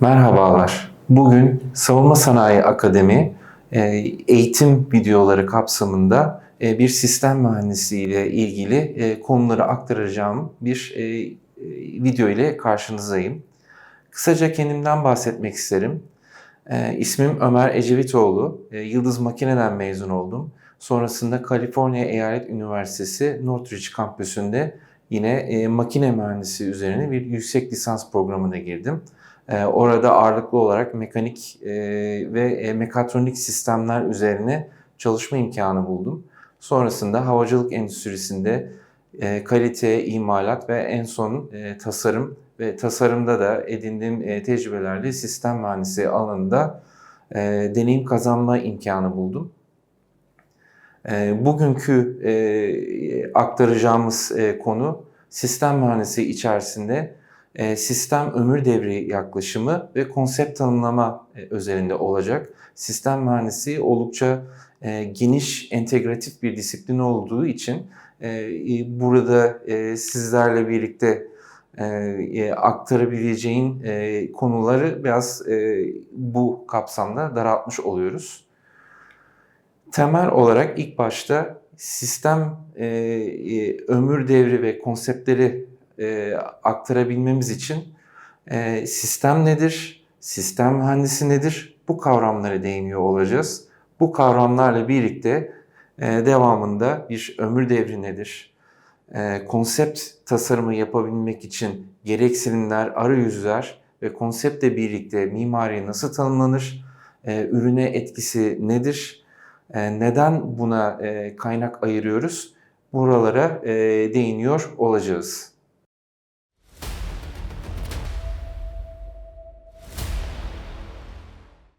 Merhabalar. Bugün Savunma Sanayi Akademi e, eğitim videoları kapsamında e, bir sistem mühendisliği ile ilgili e, konuları aktaracağım bir video ile karşınızdayım. Kısaca kendimden bahsetmek isterim. İsmim Ömer Ecevitoğlu. Yıldız Makine'den mezun oldum. Sonrasında Kaliforniya Eyalet Üniversitesi Northridge kampüsünde yine makine mühendisi üzerine bir yüksek lisans programına girdim. Ee, Orada ağırlıklı olarak mekanik e, ve e, mekatronik sistemler üzerine çalışma imkanı buldum. Sonrasında havacılık endüstrisinde e, kalite, imalat ve en son tasarım ve tasarımda da edindiğim tecrübelerle sistem mühendisi alanında deneyim kazanma imkanı buldum. Bugünkü aktaracağımız konu sistem mühendisi içerisinde sistem ömür devri yaklaşımı ve konsept tanımlama e, özelinde olacak. Sistem mühendisliği oldukça e, geniş, entegratif bir disiplin olduğu için e, e, burada e, sizlerle birlikte e, e, aktarabileceğin e, konuları biraz e, bu kapsamda daraltmış oluyoruz. Temel olarak ilk başta sistem e, e, ömür devri ve konseptleri e, aktarabilmemiz için e, sistem nedir, sistem mühendisi nedir? Bu kavramlara değiniyor olacağız. Bu kavramlarla birlikte e, devamında bir ömür devri nedir, e, konsept tasarımı yapabilmek için gereksinimler, arayüzler ve konseptle birlikte mimari nasıl tanımlanır, e, ürüne etkisi nedir, e, neden buna e, kaynak ayırıyoruz, buralara e, değiniyor olacağız.